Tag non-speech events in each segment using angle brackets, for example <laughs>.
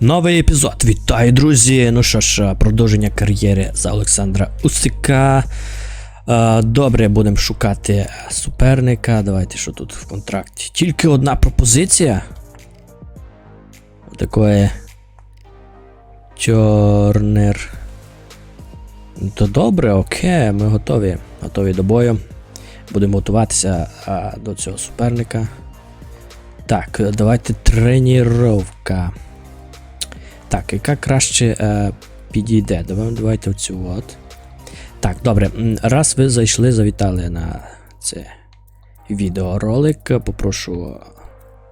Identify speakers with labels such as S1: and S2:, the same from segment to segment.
S1: Новий епізод. Вітаю, друзі! Ну що ж, продовження кар'єри за Олександра Усика. Е, Добре, будемо шукати суперника. Давайте, що тут в контракті. Тільки одна пропозиція. Такої. Чорнер. То добре, окей, ми готові. Готові до бою. Будемо готуватися а, до цього суперника. Так, давайте тренування. Так, яка краще е, підійде? Давай, давайте оцю от. Так, добре. Раз ви зайшли, завітали на це відеоролик, попрошу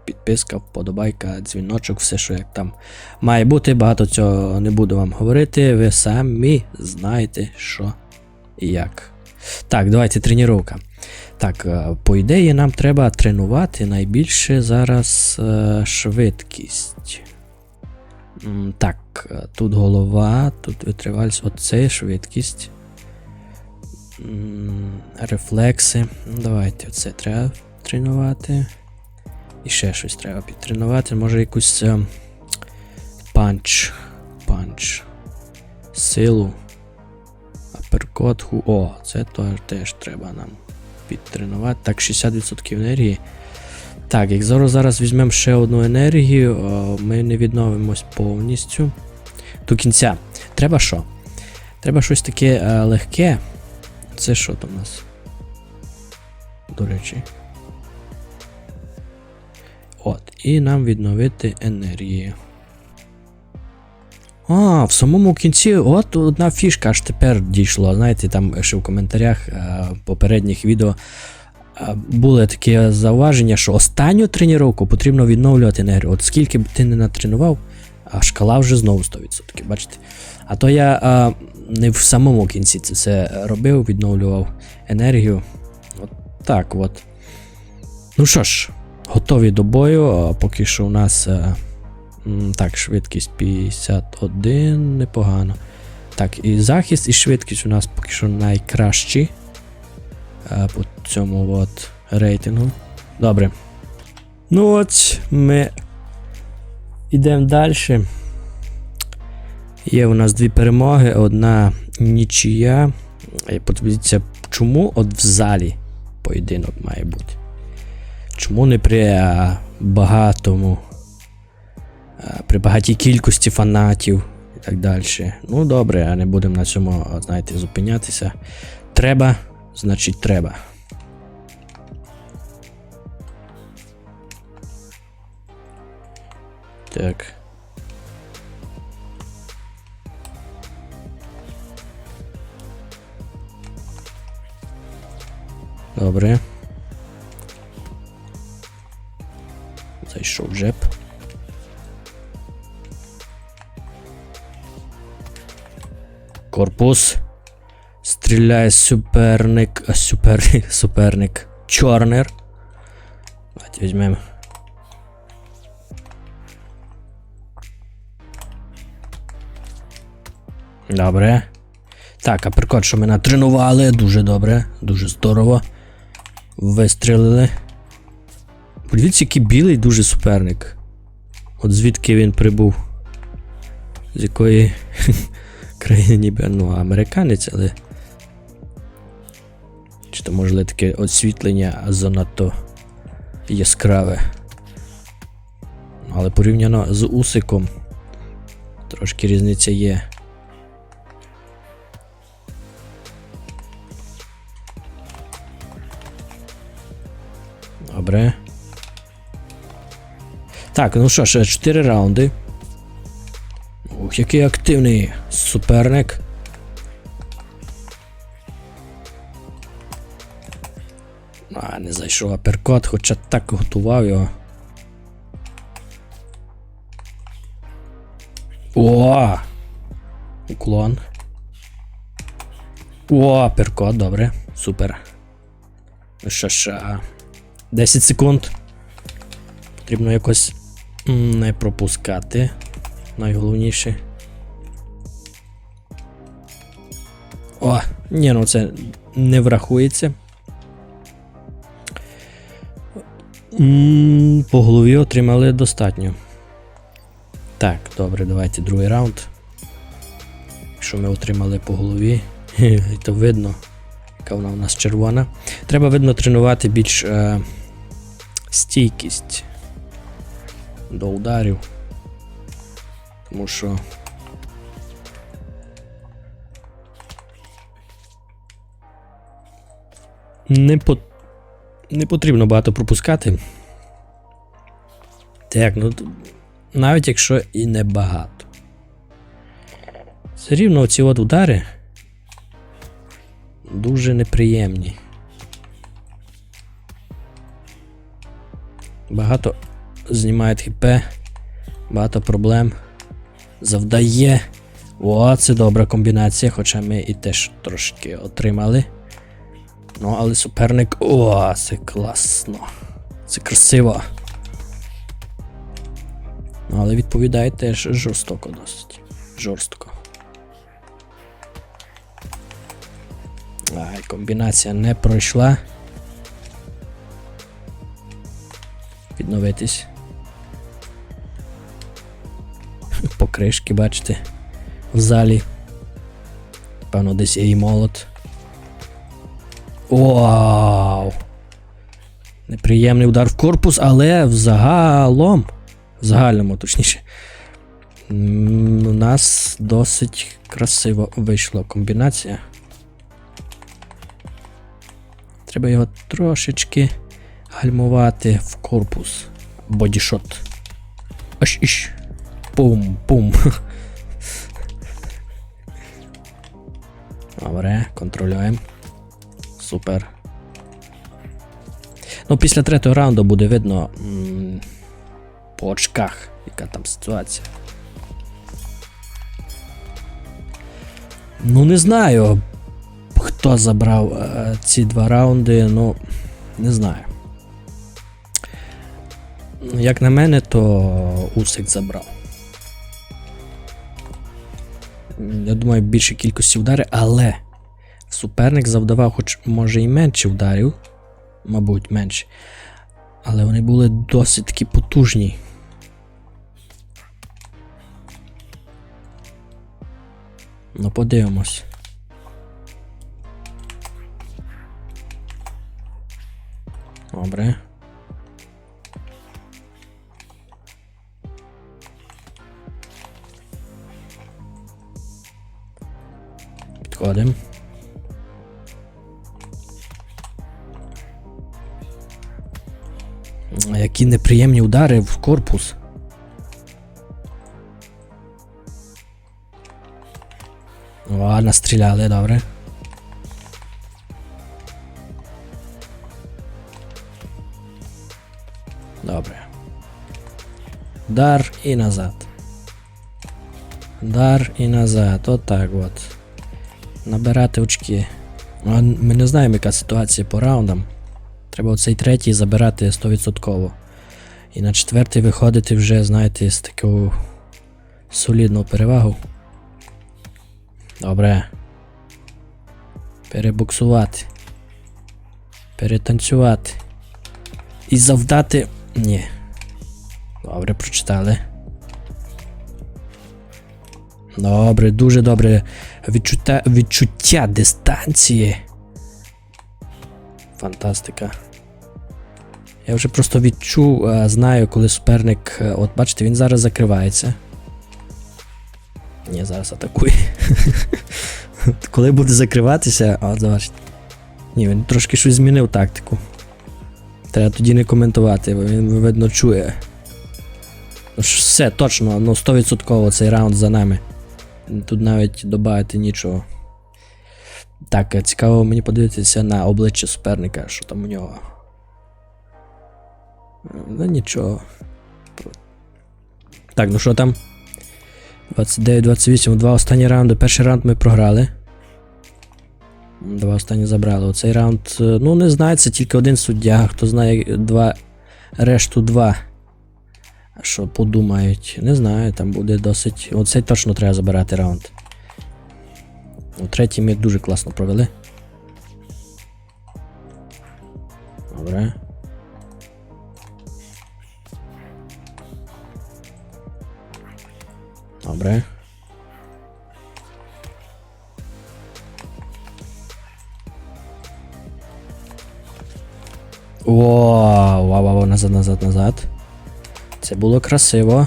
S1: підписка, вподобайка, дзвіночок, все, що як там має бути. Багато цього не буду вам говорити. Ви самі знаєте, що і як. Так, давайте тренування. Так, е, по ідеї, нам треба тренувати найбільше зараз е, швидкість. Так, е, тут голова, тут витривальність, оце швидкість. Рефлекси. Давайте оце треба тренувати. І ще щось треба підтренувати. Може якусь е, панч. Панч. Силу. Аперкот. Ху. О, це теж треба нам підтренувати. Так, 60% енергії. Так, як зараз зараз візьмемо ще одну енергію, ми не відновимось повністю. До кінця. Треба що? Треба щось таке е, легке. Це що там у нас? До речі. От. І нам відновити енергію. А, в самому кінці, от одна фішка аж тепер дійшла. Знаєте, там ще в коментарях е, попередніх відео були такі зауваження, що останню тренування потрібно відновлювати енергію. От скільки б ти не натренував, а шкала вже знову 100%. Бачите? А то я е, не в самому кінці це все робив, відновлював енергію. От так от. Ну що ж, готові до бою. Поки що у нас. Так, швидкість 51, непогано. Так, і захист, і швидкість у нас поки що найкращі. По цьому от рейтингу. Добре. Ну от, ми йдемо далі. Є у нас дві перемоги, одна нічия. Подивіться, чому от в залі поєдинок має бути. Чому не при а, багатому, а, при багатій кількості фанатів і так далі. Ну, добре, а не будемо на цьому, знаєте, зупинятися. Треба, значить, треба. Так. Добре. Зайшов джеб. Корпус. Стріляє суперник. Суперник. Суперник. Чорнер. Давайте візьмемо. Добре. Так, аперкот, що ми натренували, дуже добре, дуже здорово. Вистрілили. Подивіться, який білий дуже суперник. От звідки він прибув. З якої <laughs> країни ніби, ну, американець, але. Чи то можливо таке освітлення занадто яскраве. Але порівняно з усиком. Трошки різниця є. Добре. Так, ну що ж, 4 раунди. Ух, який активний суперник. А, не зайшов аперкот, хоча так готував його. О! Уклон. О, аперкот, добре. Супер. Ну що ж, 10 секунд. Потрібно якось не пропускати. Найголовніше. О, ні, ну це не врахується. По голові отримали достатньо. Так, добре, давайте другий раунд. Якщо ми отримали по голові, <laughs> то видно, яка вона у нас червона. Треба видно тренувати більш е, стійкість до ударів. Тому що. Не, по... не потрібно багато пропускати. Так, ну навіть якщо і не багато. Все рівно ці от удари дуже неприємні. Багато знімають хп, багато проблем. Завдає. О, це добра комбінація, хоча ми і теж трошки отримали. Ну, але суперник. О, це класно. Це красиво. Ну, але відповідає теж жорстоко досить. Жорстко. Ай, комбінація не пройшла. Відновитись. Покришки, бачите, в залі. Певно, десь є і молот. Вау! Неприємний удар в корпус, але взагалом. В загальному, точніше. У нас досить красиво вийшла комбінація. Треба його трошечки гальмувати в корпус. Бодішот. Аж іш. Пум-пум. <laughs> Добре, контролюємо. Супер. Ну, після третього раунду буде видно м, по очках, яка там ситуація. Ну, не знаю, хто забрав е, ці два раунди, ну, не знаю. Як на мене, то Усик забрав. Я думаю, більше кількості ударів, але суперник завдавав, хоч може і менше ударів, мабуть, менше. Але вони були досить таки потужні. Ну, подивимось. Добре. Які неприємні удари в корпус. О, настріляли, добре. Добре. Дар і назад. Дар і назад. От от. Набирати очки. Ми не знаємо, яка ситуація по раундам. Треба оцей третій забирати 100%. І на четвертий виходити вже, знаєте, з такою солідною перевагою. Добре. Перебуксувати. Перетанцювати. І завдати. Ні. Добре, прочитали. Добре, дуже добре. Відчуття, відчуття дистанції. Фантастика. Я вже просто відчув, е, знаю, коли суперник. е, От бачите, він зараз закривається. Ні, зараз атакує. <laughs> коли буде закриватися, от бачите. Ні, він трошки щось змінив тактику. Треба тоді не коментувати, бо він, видно, чує. Ну, все, точно, ну 100% цей раунд за нами. Тут навіть додати нічого. Так, е, цікаво мені подивитися на обличчя суперника, що там у нього. Е, Ну нічого. Так, ну що там? 29-28, два останні раунди. Перший раунд ми програли. Два останні забрали. Оцей раунд, е, ну не знаю, це тільки один суддя. Хто знає два, решту два. Що подумають? Не знаю, там буде досить. Оцей точно треба забирати раунд. У третій ми дуже класно провели. Добре. Добре. Вау, вау, вау, назад, назад, назад. Це було красиво.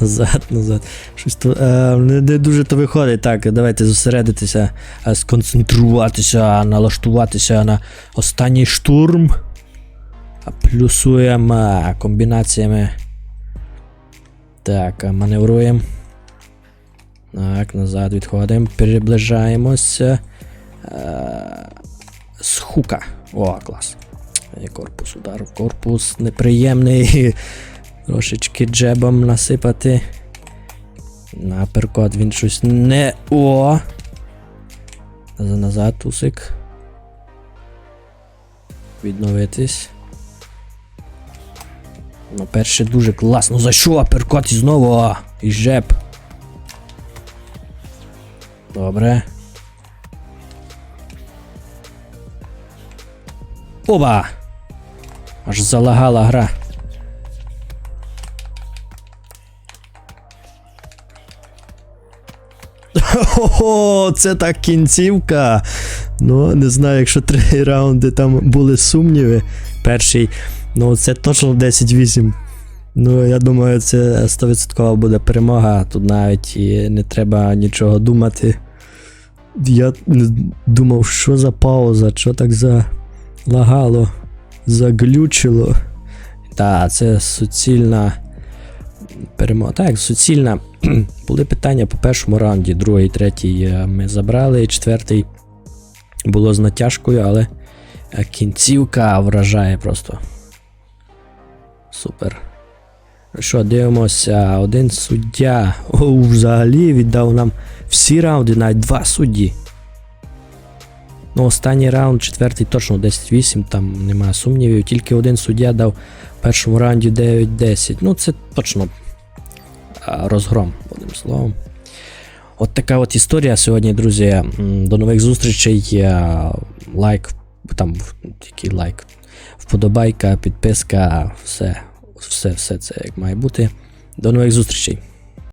S1: Назад, назад. Щось. Е, не, дуже то виходить. Так, давайте зосередитися, е, сконцентруватися, налаштуватися на останній штурм. Плюсуємо е, комбінаціями. Так, маневруємо. Так, назад відходимо, переближаємося. Е, з хука. О, клас. Корпус, удар корпус. Неприємний. Трошечки джебом насипати. На перкот він щось не. О! Назад, тусик. Відновитись. Ну, перше дуже класно зайшов, а перкот і знову. О, і жеб. Добре. Оба! Аж залагала гра. Ого, це так кінцівка. Ну, не знаю, якщо три <laughs> раунди там були сумніви. Перший, ну це точно 10-8. Ну, я думаю, це 100% буде перемога. Тут навіть і не треба нічого думати. Я думав, що за пауза, що так залагало, заглючило. Та, це суцільна перемога. Так, суцільна. <clears throat> Були питання по першому раунді, другий, третій е, ми забрали, четвертий було з натяжкою, але е, кінцівка вражає просто. Супер. Ну Що, дивимося, один суддя о, взагалі віддав нам всі раунди, навіть два судді. Ну, останній раунд, четвертий точно 10-8, там немає сумнівів. Тільки один суддя дав в першому раунді 9-10. Ну, це точно розгром, одним словом. От така от історія сьогодні, друзі. До нових зустрічей. Лайк, там який лайк, вподобайка, підписка, все, все, все це як має бути. До нових зустрічей.